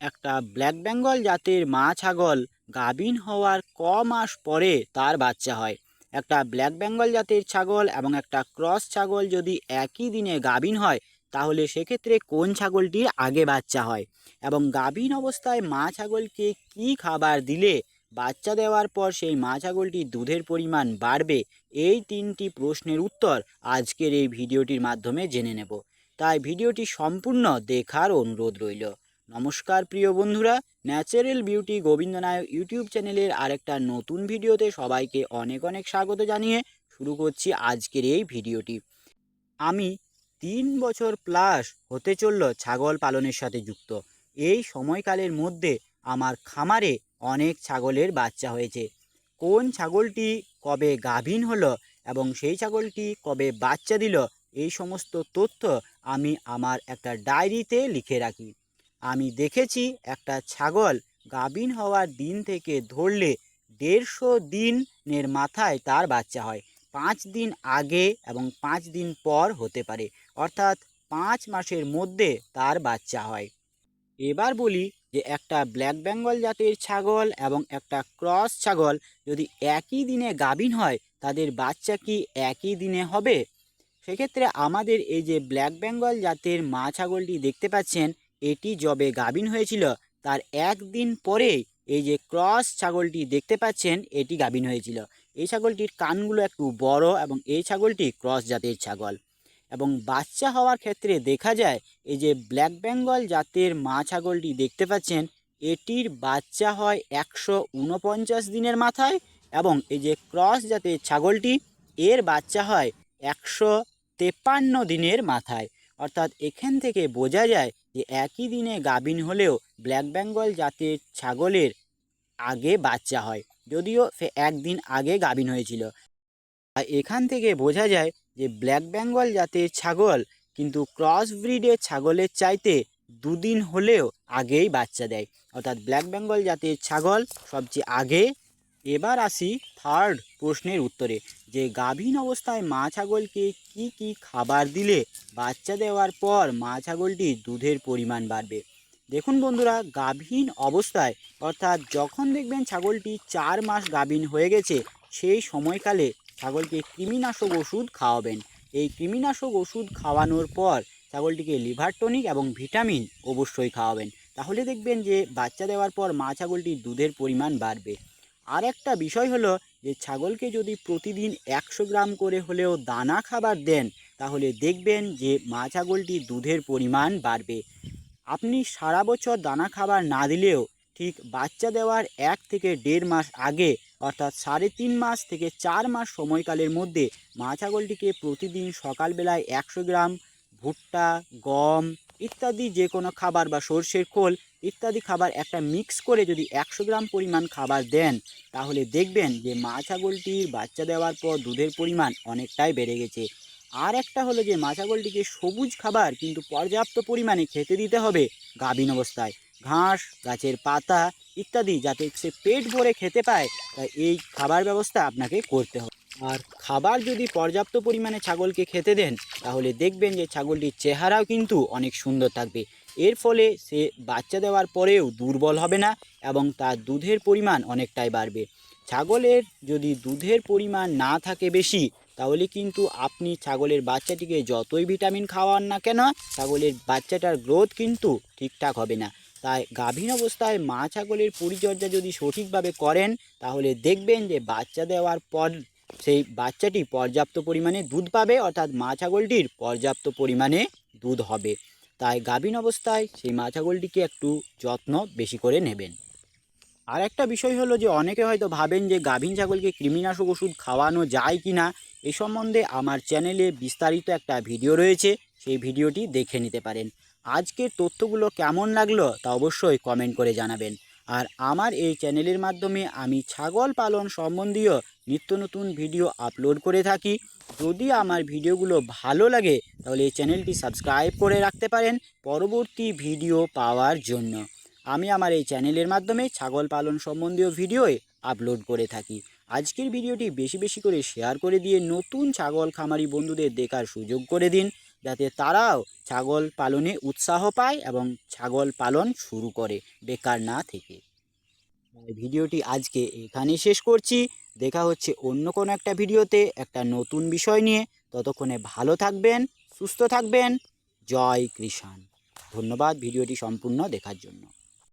একটা ব্ল্যাক বেঙ্গল জাতের মা ছাগল গাভীন হওয়ার ক মাস পরে তার বাচ্চা হয়। একটা ব্ল্যাক বেঙ্গল জাতের ছাগল এবং একটা ক্রস ছাগল যদি একই দিনে গাভীন হয়, তাহলে সেক্ষেত্রে কোন ছাগলটির আগে বাচ্চা হয়? এবং গাভীন অবস্থায় মা ছাগলকে কি খাবার দিলে বাচ্চা দেওয়ার পর সেই মা ছাগলটির দুধের পরিমাণ বাড়বে? এই তিনটি প্রশ্নের উত্তর আজকের এই ভিডিওটির মাধ্যমে জেনে নেব। তাই ভিডিওটি সম্পূর্ণ দেখার অনুরোধ রইল। নমস্কার প্রিয় বন্ধুরা, ন্যাচারাল বিউটি গোবিন্দনায়ক ইউটিউব চ্যানেলের আরেকটা নতুন ভিডিওতে সবাইকে অনেক অনেক স্বাগত জানিয়ে শুরু করছি আজকের এই ভিডিওটি। আমি তিন বছর প্লাস হতে চলল ছাগল পালনের সাথে যুক্ত। এই সময়কালের মধ্যে আমার খামারে অনেক ছাগলের বাচ্চা হয়েছে। কোন ছাগলটি কবে গাভীন হলো এবং সেই ছাগলটি কবে বাচ্চা দিল, এই সমস্ত তথ্য আমি আমার একটা ডায়েরিতে লিখে রাখি। আমি দেখেছি একটা ছাগল গাভীন হওয়ার দিন থেকে ধরলে দেড়শো দিনের মাথায় তার বাচ্চা হয়। পাঁচ দিন আগে এবং পাঁচ দিন পর হতে পারে, অর্থাৎ পাঁচ মাসের মধ্যে তার বাচ্চা হয়। এবার বলি যে একটা ব্ল্যাক বেঙ্গল জাতের ছাগল এবং একটা ক্রস ছাগল যদি একই দিনে গাভীন হয়, তাদের বাচ্চা কি একই দিনে হবে? সেক্ষেত্রে আমাদের এই যে ব্ল্যাক বেঙ্গল জাতের মা ছাগলটি দেখতে পাচ্ছেন এটি যবে গাভীন হয়েছিল, তার একদিন পরে এই যে ক্রস ছাগলটি দেখতে পাচ্ছেন, এটি গাভীন হয়েছিল। এই ছাগলটির কানগুলো একটু বড় এবং এই ছাগলটি ক্রস জাতের ছাগল। এবং বাচ্চা হওয়ার ক্ষেত্রে দেখা যায়, এই যে ব্ল্যাক বেঙ্গল জাতের মা ছাগলটি দেখতে পাচ্ছেন, এটির বাচ্চা হয় একশো উনপঞ্চাশ দিনের মাথায় এবং এই যে ক্রস জাতের ছাগলটি, এর বাচ্চা হয় একশো তেপান্ন দিনের মাথায়। অর্থাৎ এখান থেকে বোঝা যায় যে একই দিনে গাভিন হলেও ব্ল্যাক বেঙ্গল জাতের ছাগলের আগে বাচ্চা হয়, যদিও সে একদিন আগে গাভিন হয়েছিল। আর এখান থেকে বোঝা যায় যে ব্ল্যাক বেঙ্গল জাতের ছাগল কিন্তু ক্রস ব্রিডের ছাগলের চাইতে দুদিন হলেও আগেই বাচ্চা দেয়। অর্থাৎ ব্ল্যাক বেঙ্গল জাতের ছাগল সবচেয়ে আগে। এবার আসি থার্ড প্রশ্নের উত্তরে। যে গাভীন অবস্থায় মা ছাগলকে কি কি খাবার দিলে বাচ্চা দেওয়ার পর মা ছাগলটি দুধের পরিমাণ বাড়বে? দেখুন বন্ধুরা, গাভীন অবস্থায়, অর্থাৎ যখন দেখবেন ছাগলটি চার মাস গাভীন হয়ে গেছে, সেই সময়কালে ছাগলকে কৃমিনাশক ওষুধ খাওয়াবেন। এই কৃমিনাশক ওষুধ খাওয়ানোর পর ছাগলটিকে লিভার টনিক এবং ভিটামিন অবশ্যই খাওয়াবেন। তাহলে দেখবেন যে বাচ্চা দেওয়ার পর মা ছাগলটির দুধের পরিমাণ বাড়বে। আর একটা বিষয় হলো যে ছাগলকে যদি প্রতিদিন একশো গ্রাম করে হলেও দানা খাবার দেন, তাহলে দেখবেন যে মা ছাগলটি দুধের পরিমাণ বাড়বে। আপনি সারা বছর দানা খাবার না দিলেও ঠিক বাচ্চা দেওয়ার এক থেকে দেড় মাস আগে, অর্থাৎ সাড়ে তিন মাস থেকে চার মাস সময়কালের মধ্যে মা ছাগলটিকে প্রতিদিন সকালবেলায় একশো গ্রাম ভুট্টা, গম ইত্যাদি, যে কোনো খাবার বা সর্ষের খোল ইত্যাদি খাবার একটা মিক্স করে যদি একশো গ্রাম পরিমাণ খাবার দেন, তাহলে দেখবেন যে মা ছাগলটির বাচ্চা দেওয়ার পর দুধের পরিমাণ অনেকটাই বেড়ে গেছে। আর একটা হলো যে মা ছাগলটিকে সবুজ খাবার কিন্তু পর্যাপ্ত পরিমাণে খেতে দিতে হবে গাভীন অবস্থায়। ঘাস, গাছের পাতা ইত্যাদি যাতে সে পেট ভরে খেতে পায়, তাই এই খাবার ব্যবস্থা আপনাকে করতে হবে। আর খাবার যদি পর্যাপ্ত পরিমাণে ছাগলকে খেতে দেন, তাহলে দেখবেন যে ছাগলটির চেহারাও কিন্তু অনেক সুন্দর থাকবে। এর ফলে সে বাচ্চা দেওয়ার পরেও দুর্বল হবে না এবং তার দুধের পরিমাণ অনেকটাই বাড়বে। ছাগলের যদি দুধের পরিমাণ না থাকে বেশি, তাহলে কিন্তু আপনি ছাগলের বাচ্চাটিকে যতই ভিটামিন খাওয়ান না কেন, ছাগলের বাচ্চাটার গ্রোথ কিন্তু ঠিকঠাক হবে না। তাই গাভীন অবস্থায় মা ছাগলের পরিচর্যা যদি সঠিকভাবে করেন, তাহলে দেখবেন যে বাচ্চা দেওয়ার পর সেই বাচ্চাটি পর্যাপ্ত পরিমাণে দুধ পাবে, অর্থাৎ মা ছাগলটির পর্যাপ্ত পরিমাণে দুধ হবে। তাই গাভীন অবস্থায় সেই মা ছাগলটিকে একটু যত্ন বেশি করে নেবেন। আর একটা বিষয় হলো যে, অনেকে হয়তো ভাবেন যে গাভীন ছাগলকে কৃমিনাশক ওষুধ খাওয়ানো যায় কি না, এ সম্বন্ধে আমার চ্যানেলে বিস্তারিত একটা ভিডিও রয়েছে, সেই ভিডিওটি দেখে নিতে পারেন। আজকের তথ্যগুলো কেমন লাগল তা অবশ্যই কমেন্ট করে জানাবেন। আর আমার এই চ্যানেলের মাধ্যমে আমি ছাগল পালন সম্বন্ধীয় নিত্য নতুন ভিডিও আপলোড করে থাকি। যদি আমার ভিডিওগুলো ভালো লাগে, তাহলে এই চ্যানেলটি সাবস্ক্রাইব করে রাখতে পারেন পরবর্তী ভিডিও পাওয়ার জন্য। আমি আমার এই চ্যানেলের মাধ্যমে ছাগল পালন সম্বন্ধীয় ভিডিওই আপলোড করে থাকি। আজকের ভিডিওটি বেশি বেশি করে শেয়ার করে দিয়ে নতুন ছাগল খামারি বন্ধুদের দেখার সুযোগ করে দিন। যাতে তারাও ছাগল পালনে উৎসাহ পায় এবং ছাগল পালন শুরু করে বেকার না থেকে। ভিডিওটি আজকে এখানেই শেষ করছি। দেখা হচ্ছে অন্য কোনো একটা ভিডিওতে একটা নতুন বিষয় নিয়ে। ততক্ষণে ভালো থাকবেন, সুস্থ থাকবেন। জয় কৃষাণ। ধন্যবাদ ভিডিওটি সম্পূর্ণ দেখার জন্য।